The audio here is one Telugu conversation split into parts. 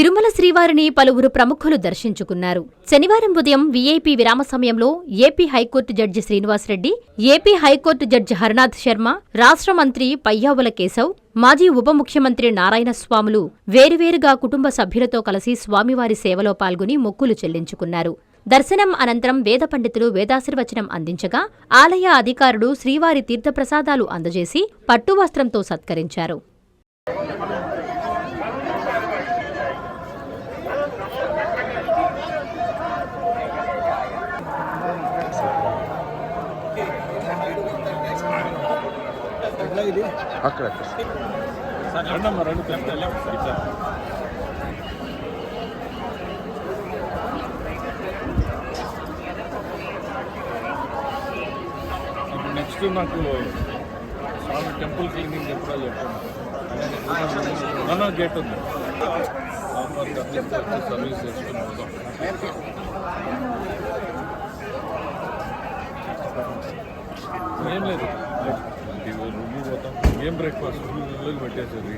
తిరుమల శ్రీవారిని పలువురు ప్రముఖులు దర్శించుకున్నారు. శనివారం ఉదయం వీఐపీ విరామ సమయంలో AP high court judge Srinivasa Reddy AP high court judge Haranath Sharma రాష్ట్ర మంత్రి పయ్యావుల కేశవ్ మాజీ ఉప ముఖ్యమంత్రి నారాయణస్వాములు వేరువేరుగా కుటుంబ సభ్యులతో కలిసి స్వామివారి సేవలో పాల్గొని మొక్కులు చెల్లించుకున్నారు. దర్శనం అనంతరం వేద పండితులు వేదాశీర్వచనం అందించగా ఆలయ అధికారులు శ్రీవారి తీర్థప్రసాదాలు అందజేసి పట్టువస్త్రంతో సత్కరించారు. అక్కడ రండమ్మా రెండు కలిసి ఇట్లా ఇప్పుడు నెక్స్ట్ నాకు స్వామి టెంపుల్ క్లీనింగ్ ఎప్పుడో చెప్పండి మన గేట్ ఉంది స్వామివారి దర్శించి వచ్చి సర్వీస్ చేసుకుని ఏం లేదు. రూమ్ పోతాం. ఏం బ్రేక్ఫాస్ట్ పెట్టేసారు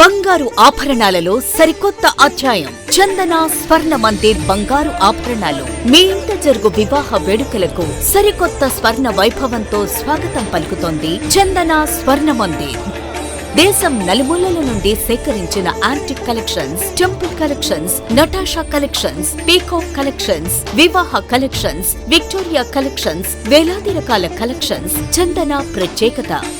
బంగారు ఆభరణాలలో సరికొత్త అధ్యాయం. చందన స్వర్ణ మందిర్ బంగారు ఆభరణాలు. మీ ఇంట జరుగు వివాహ వేడుకలకు సరికొత్త స్వర్ణ వైభవంతో స్వాగతం పలుకుతోంది చందన స్వర్ణ మందిర్. దేశం నలుమూలల నుండి సేకరించిన antique collections temple collections Natasha collections peacock collections వివాహ కలెక్షన్స్ విక్టోరియా కలెక్షన్స్ వేలాది రకాల కలెక్షన్స్. చందన ప్రత్యేకత.